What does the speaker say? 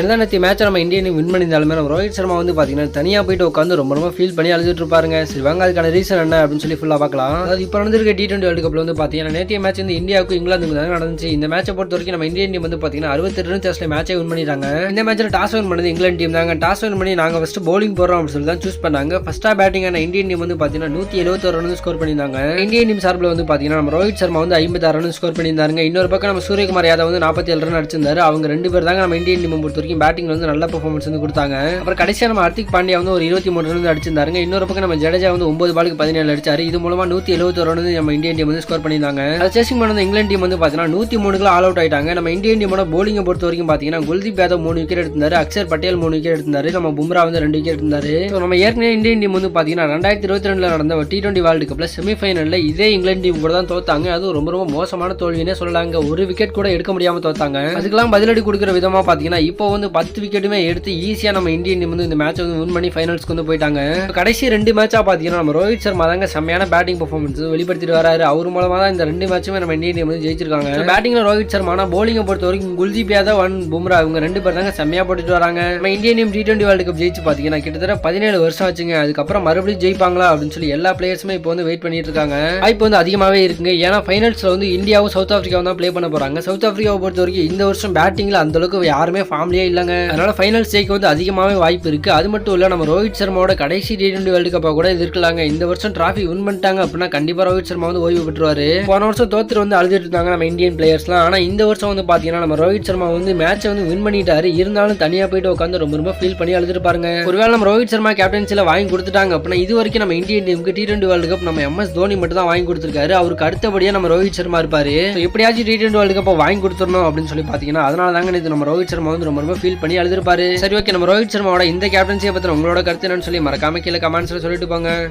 என்னதான் நேற்று மேட்ச் நம்ம இந்தியன் வின் பண்ணியிருந்தாலுமே நம்ம ரோஹித் சர்மா வந்து பார்த்தீங்கன்னா தனியாக போயிட்டு உட்காந்து ரொம்ப ரொம்ப ஃபீல் பண்ணி அழுதுட்டு இருப்பாருங்க. சரி வாங்க அதுக்கான ரீசன் என்ன அப்படின்னு சொல்லி ஃபுல்லாக பார்க்கலாம். அதாவது இப்போ நடந்திருக்க டி டுவெண்ட்டி வேர்ல்டு கப்பில் வந்து பார்த்தீங்கன்னா நேற்றைய மேட்ச் வந்து இந்தியாவுக்கு இங்கிலாந்துக்கு தான் நடந்துச்சு. இந்த மேட்சை பொறுத்த வரைக்கும் நம்ம இந்தியன் டீம் வந்து பார்த்தீங்கன்னா அறுபத்தி ரன் டெஸ்ட்ல மேட்சை வின் பண்ணிட்டாங்க. இந்த மேட்ச்சில் டாஸ் வின் பண்ணது இங்கிலாந்து டீம் தாங்க. டாஸ் வின் பண்ணி நாங்கள் ஃபஸ்ட்டு போலிங் போடுறோம் அப்படின்னு சொல்லி தான் சூஸ் பண்ணாங்க. ஃபஸ்ட்டாக பேட்டிங்கான இந்தியன் டீம் வந்து பார்த்தீங்கன்னா நூற்றி எழுபத்தொரு ரன் ஸ்கோர் பண்ணியிருந்தாங்க. இந்தியன் டீம் சார்பில் வந்து பார்த்தீங்கன்னா நம்ம ரோஹித் சர்மா வந்து ஐம்பத்தாறு ரன் ஸ்கோர் பண்ணியிருந்தாங்க இன்னொரு பக்கம் நம்ம சூரியகுமார் யாதவ் வந்து நாற்பத்தி ஏழு ரன் அடிச்சிருந்தாரு. அவங்க ரெண்டு பேர் தாங்க நம்ம இந்தியன் டீம் பொறுத்த வரைக்கும் பேட்டிங் வந்து நல்ல பெர்ஃபார்மன்ஸ் வந்து கொடுத்தாங்க. அப்புறம் கடைசியா நம்ம ஹர்திக் பாண்டியா வந்து ஒரு இருபத்தி மூணு ரன் அடிச்சிருந்தாருங்க. இன்னொரு பக்கம் நம்ம ஜடேஜா வந்து ஒன்பது பாலுக்கு பதினேழு அடிச்சாரு. இது மூலமா நூத்தி எழுபத்தொரு ரன் வந்து நம்ம இந்தியன் டீம் வந்து ஸ்கோர் பண்ணியிருந்தாங்க. அது சேசிங் பண்ண இங்கிலாந்து டீம் வந்து பாத்தீங்கன்னா நூத்தி மூணுக்குள்ள ஆல் அவுட் ஆயிட்டாங்க. நம்ம இந்தியன் டீமோட போலிங்கை பொறுத்த வரைக்கும் பாத்தீங்கன்னா குல்தீப் யாதவ் மூணு விக்கெட் எடுத்திருந்தாரு. அக்ஷர் பட்டேல் மூணு விக்கெட் எடுத்திருந்தாரு. நம்ம பும்ரா வந்து ரெண்டு விக்கெட் எடுத்திருந்தாரு. நம்ம ஏற்கனவே இந்தியன் டீம் வந்து பாத்தீங்கன்னா ரெண்டாயிரத்தி இருபத்தி ரெண்டுல நடந்த டி டுவெண்ட்டி வேர்ல்டு கப்ல செமிஃபைனல்ல இதே இங்கிலாந்து டீம் கூட தான் தோத்தாங்க. அதுவும் ரொம்ப ரொம்ப மோசமான தோல்வினே சொல்லலாங்க. ஒரு விக்கெட் கூட எடுக்க முடியாம தோத்தாங்க. அதுக்கெல்லாம் பதிலடி கொடுக்குற விதமா பாத்தீங்கன்னா இப்போ வந்து பத்து விக்கெட்டுமே எடுத்து ஈஸியாக நம்ம இந்தியன் டீம் வந்து இந்த மேட்ச் வந்து வின் பண்ணி ஃபைனல்ஸ்க்கு வந்து போயிட்டாங்க. கடைசி ரெண்டு மேட்சாக பார்த்தீங்கன்னா நம்ம ரோஹித் சர்மா தாங்க செம்மையான பேட்டிங் பர்ஃபார்மன்ஸ் வெளிப்படுத்திட்டு வராரு. அவர் மூலமாக தான் இந்த ரெண்டு மேட்சுமே நம்ம இந்தியன் டீம் வந்து ஜெயிச்சிருக்காங்க. பேட்டிங்ல ரோஹித் சர்மா ஆனால் போலிங்கை பொறுத்த வரைக்கும் குல்தீப் யாதவ் அண்ட் பும்ரா இவங்க ரெண்டு பேர் தாங்க செம்மையாக போட்டுட்டு வராங்க. நம்ம Indian team T twenty world cup ஜெயிச்சு பார்த்தீங்கன்னா கிட்டத்தட்ட பதினேழு வருஷம் ஆச்சுங்க. அதுக்கப்புறம் மறுபடியும் ஜெயிப்பாங்களா அப்படின்னு சொல்லி எல்லா பிளேயர்ஸுமே இப்போ வந்து வெயிட் பண்ணிட்டு இருக்காங்க. வாய்ப்பு வந்து அதிகமாகவே இருக்குங்க. ஏன்னா ஃபைனல்ஸில் வந்து இந்தியாவும் சவுத் ஆஃப்ரிக்காவும் தான் ப்ளே பண்ண போகிறாங்க சவுத் ஆஃப்ரிக்காவை பொறுத்த வரைக்கும் இந்த வருஷம் பேட்டிங்கில் அந்தளவுக்கு யாருமே ஃபார்ம்லயே இல்லைங்க? அதனால ஃபைனல் ஸ்டேக்கு வந்து அதிகமாகவே வாய்ப்பு இருக்கு. அது மட்டும் இல்லை நம்ம ரோஹித் சர்மாவோட கடைசி டி டுவெண்ட்டி வேர்ல்டு கப்பா கூட இருக்கலாங்க இந்த வருஷம் டிராஃபி வின் பண்ணிட்டாங்க அப்படின்னா கண்டிப்பா ரோஹித் சர்மா வந்து ஓய்வு பெற்றுவாரு. போன வருஷம் தோத்துட்டு வந்து அழுதுட்டு இருந்தாங்க நம்ம இந்தியன் பிளேயர்ஸ்லாம் ஆனா இந்த வருஷம் வந்து பாத்தீங்கன்னா நம்ம ரோஹித் சர்மா வந்து மேட்சை வந்து வின் பண்ணிட்டாரு. இருந்தாலும் தனியா போயிட்டு உட்காந்து ரொம்ப ரொம்ப ஃபீல் பண்ணி அழுதுட்டு பாருங்க. ஒருவேளை நம்ம ரோஹித் சர்மா கேப்டன்சில வாங்கி கொடுத்துட்டாங்க அப்படின்னா இது வரைக்கும் நம்ம இந்தியன் டீமுக்கு டி டுவெண்ட்டி வேர்ல்டு கப் நம்ம எம்எஸ் தோனி மட்டும் தான் வாங்கி கொடுத்துருக்காரு. அவருக்கு அடுத்தபடியா நம்ம ரோஹித் சர்மா இருப்பாரு. எப்படியாச்சும் டி டுவெண்டி வேர்ல்டு கப் வாங்கி கொடுத்துடணும் அப்படின்னு சொல்லி பாத்தீங்கன்னா அதனால தாங்க இது நம்ம ரோஹித் சர்மா வந்து ரொம்ப ரொம்ப ஃபீல் பண்ணி அழுதுருப்பாரு. சரி ஓகே நம்ம ரோஹித் சர்மாவோட இந்த கேப்டன்சியை பத்தின உங்களோட கருத்து என்னன்னு சொல்லி மறக்காம கீழே கமெண்ட்ஸ்ல சொல்லிட்டு போங்க.